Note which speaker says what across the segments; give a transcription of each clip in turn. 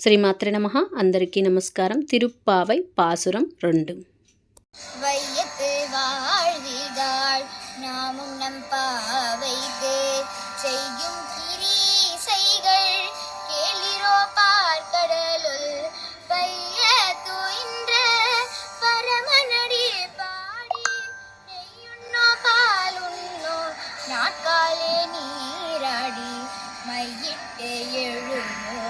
Speaker 1: శ్రీమాత్రి నమ అందరికీ నమస్కారం తిరుప్పావై పాసురం రెండు
Speaker 2: வையத்து வாழ்விதாள் நாமும் நம் பாவைக்கு செய்யும் கிரீசைகள் கேளிரோ பார்க்கடலுள் பைய துயின்ற பரமனடி பாடி நெய்யுண்ணோ பாலுண்ணோ நாட்காலே நீராடி மையிட்டு எழுவோம்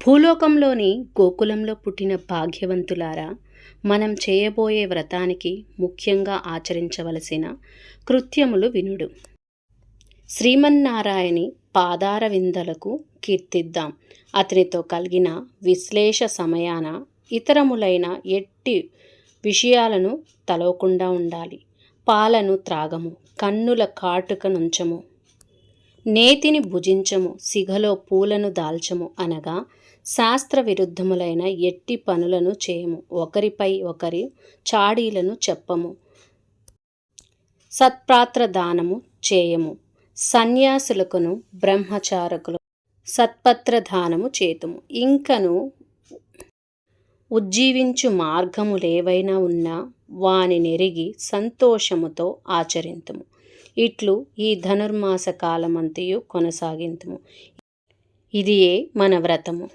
Speaker 1: భూలోకంలోని గోకులంలో పుట్టిన భాగ్యవంతులారా మనం చేయబోయే వ్రతానికి ముఖ్యంగా ఆచరించవలసిన కృత్యములు వినుడు. శ్రీమన్నారాయణి పాదార విందలకు కీర్తిద్దాం. అతనితో కలిగిన విశ్లేష సమయాన ఇతరములైన ఎట్టి విషయాలను తలవకుండా ఉండాలి. పాలను త్రాగము కన్నుల కాటుక నుంచము నేతిని భుజించము సిగలో పూలను దాల్చము అనగా శాస్త్ర విరుద్ధములైన ఎట్టి పనులను చేయము. ఒకరిపై ఒకరి చాడీలను చెప్పము. సత్పాత్ర దానము చేయము. సన్యాసులకును బ్రహ్మచారకులు సత్పత్ర దానము చేతుము. ఇంకను ఉజ్జీవించు మార్గములేవైనా ఉన్నా వాని నెరిగి సంతోషముతో ఆచరింతుము. ఇట్లు ఈ ధనుర్మాస కాలమంతయు కొనసాగింతుము. ఇదియే మన వ్రతము.